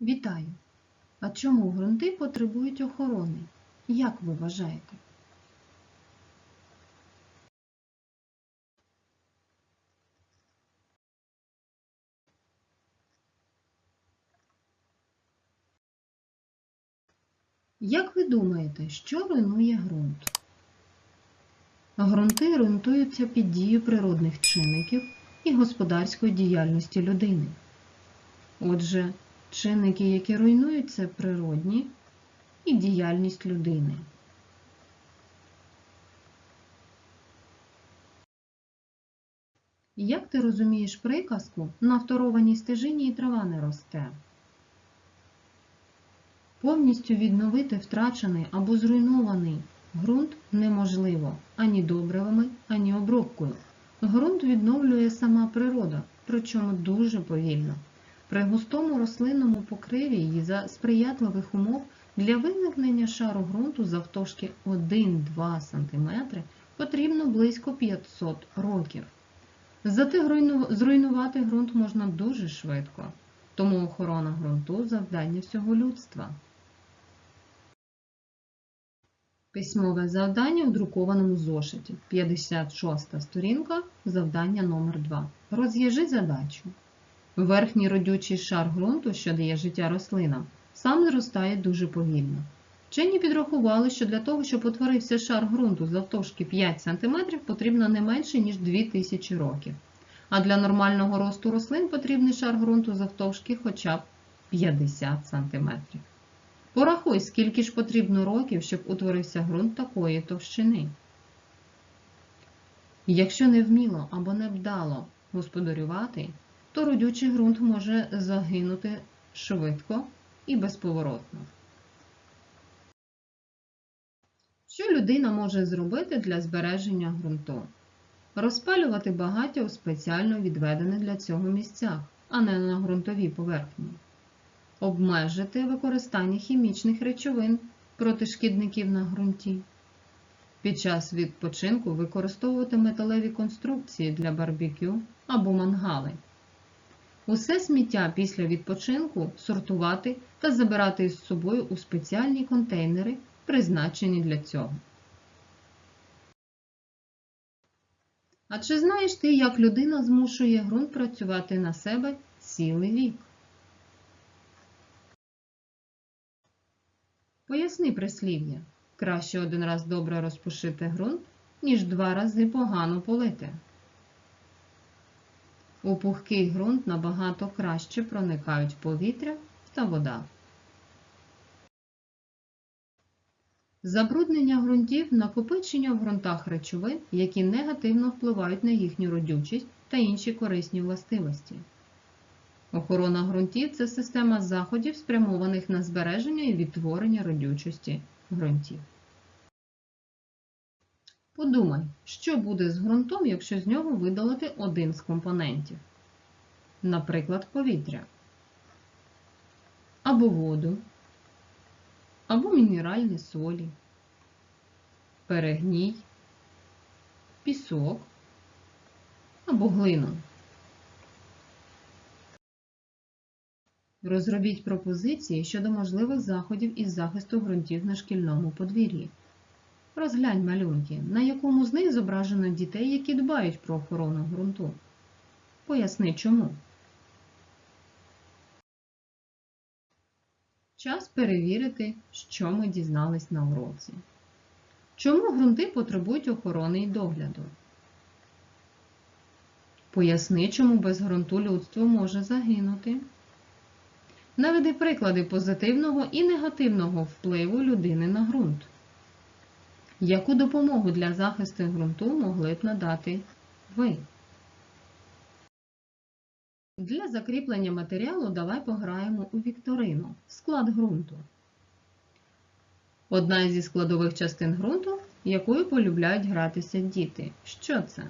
Вітаю! А чому ґрунти потребують охорони? Як ви вважаєте? Як ви думаєте, що руйнує ґрунт? Ґрунти руйнуються під дією природних чинників і господарської діяльності людини. Отже, чинники, які руйнують, це природні і діяльність людини. Як ти розумієш приказку на второваній стежині і трава не росте? Повністю відновити втрачений або зруйнований ґрунт неможливо ані добривами, ані обробкою. Ґрунт відновлює сама природа, причому дуже повільно. При густому рослинному покриві і за сприятливих умов для виникнення шару ґрунту завтовшки 1-2 см потрібно близько 500 років. Зате зруйнувати ґрунт можна дуже швидко, тому охорона ґрунту завдання всього людства. Письмове завдання у друкованому зошиті. 56 сторінка, завдання номер 2 Розв'яжи задачу. Верхній родючий шар ґрунту, що дає життя рослинам, сам зростає дуже повільно. Вчені підрахували, що для того, щоб утворився шар ґрунту завтовшки 5 см, потрібно не менше, ніж 2000 років. А для нормального росту рослин потрібний шар ґрунту завтовшки хоча б 50 см. Порахуй, скільки ж потрібно років, щоб утворився ґрунт такої товщини. Якщо невміло або невдало господарювати, то родючий ґрунт може загинути швидко і безповоротно. Що людина може зробити для збереження ґрунту? Розпалювати багаття у спеціально відведених для цього місцях, а не на ґрунтовій поверхні. Обмежити використання хімічних речовин проти шкідників на ґрунті. Під час відпочинку використовувати металеві конструкції для барбекю або мангали. Усе сміття після відпочинку сортувати та забирати із собою у спеціальні контейнери, призначені для цього. А чи знаєш ти, як людина змушує ґрунт працювати на себе цілий вік? Поясни прислів'я. Краще один раз добре розпушити ґрунт, ніж два рази погано полити. У пухкий ґрунт набагато краще проникають повітря та вода. Забруднення ґрунтів накопичення в ґрунтах речовин, які негативно впливають на їхню родючість та інші корисні властивості. Охорона ґрунтів це система заходів, спрямованих на збереження і відтворення родючості ґрунтів. Подумай, що буде з ґрунтом, якщо з нього видалити один з компонентів, наприклад, повітря, або воду, або мінеральні солі, перегній, пісок. Або глину. Розробіть пропозиції щодо можливих заходів із захисту ґрунтів на шкільному подвір'ї. Розглянь малюнки, на якому з них зображено дітей, які дбають про охорону ґрунту. Поясни чому. Час перевірити, що ми дізнались на уроці. Чому ґрунти потребують охорони і догляду? Поясни, чому без ґрунту людство може загинути. Наведи приклади позитивного і негативного впливу людини на ґрунт. Яку допомогу для захисту ґрунту могли б надати ви? Для закріплення матеріалу давай пограємо у вікторину склад ґрунту. Одна зі складових частин ґрунту, якою полюбляють гратися діти. Що це?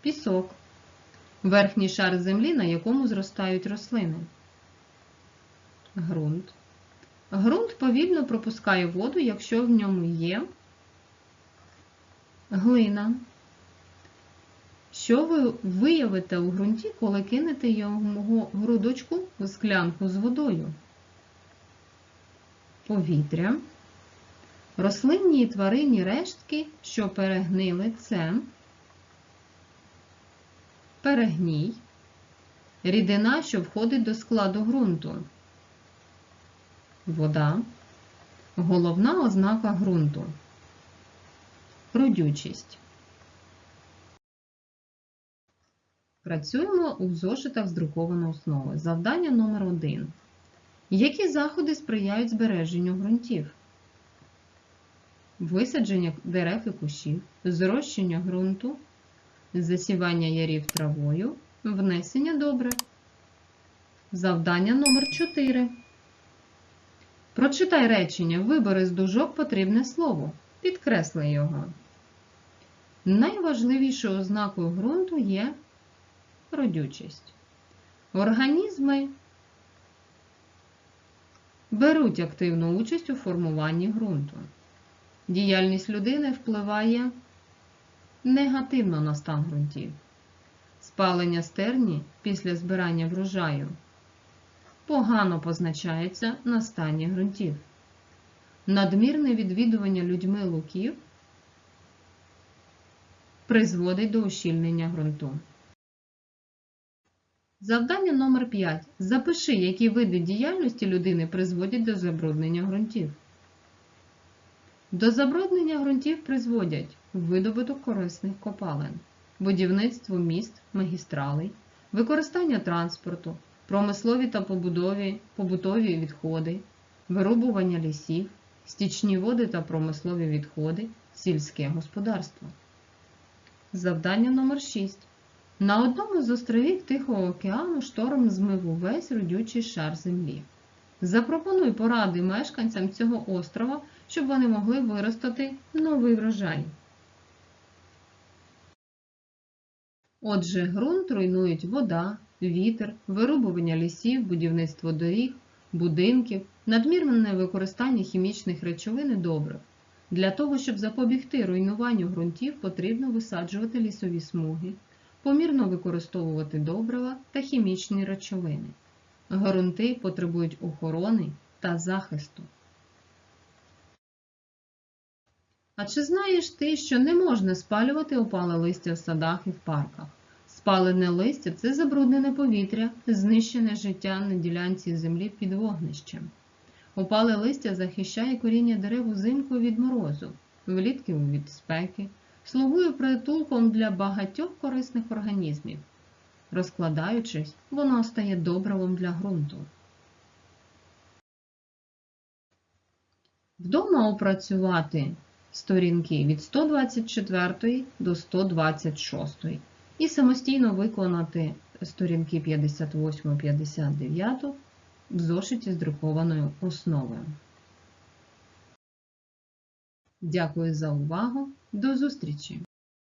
Пісок. Верхній шар землі, на якому зростають рослини. Ґрунт. Ґрунт повільно пропускає воду, якщо в ньому є глина. Що ви виявите у ґрунті, коли кинете його грудочку в склянку з водою? Повітря, рослинні і тваринні рештки, що перегнили це, перегній, рідина, що входить до складу ґрунту, вода, головна ознака ґрунту, родючість. Працюємо у зошитах з друкованої основи. Завдання номер 1. Які заходи сприяють збереженню ґрунтів? Висадження дерев і кущів, зрощення ґрунту, засівання ярів травою, внесення добрив. Завдання номер 4. Прочитай речення. Вибери з дужок потрібне слово. Підкресли його. Найважливішою ознакою ґрунту є родючість. Організми беруть активну участь у формуванні ґрунту. Діяльність людини впливає негативно на стан ґрунтів. Спалення стерні після збирання врожаю погано позначається на стані ґрунтів. Надмірне відвідування людьми луків призводить до ущільнення ґрунту. Завдання номер 5. Запиши, які види діяльності людини призводять до забруднення ґрунтів. До забруднення ґрунтів призводять видобуток корисних копалин, будівництво міст, магістралей, використання транспорту, промислові та побудові, побутові відходи, вирубування лісів, стічні води та промислові відходи, сільське господарство. Завдання номер 6. На одному з островів Тихого океану шторм змив увесь родючий шар землі. Запропонуй поради мешканцям цього острова, щоб вони могли виростити новий врожай. Отже, ґрунт руйнують вода, вітер, вирубування лісів, будівництво доріг, будинків, надмірне використання хімічних речовин і добрив. Для того, щоб запобігти руйнуванню ґрунтів, потрібно висаджувати лісові смуги, помірно використовувати добрива та хімічні речовини. Ґрунти потребують охорони та захисту. А чи знаєш ти, що не можна спалювати опале листя в садах і в парках? Спалене листя це забруднене повітря, знищене життя на ділянці землі під вогнищем. Опале листя захищає коріння дерев узимку від морозу, влітки від спеки, слугує притулком для багатьох корисних організмів. Розкладаючись, воно стає добривом для ґрунту. Вдома опрацювати сторінки від 124 до 126 і самостійно виконати сторінки 58-59 в зошиті з друкованою основою. Дякую за увагу. До зустрічі!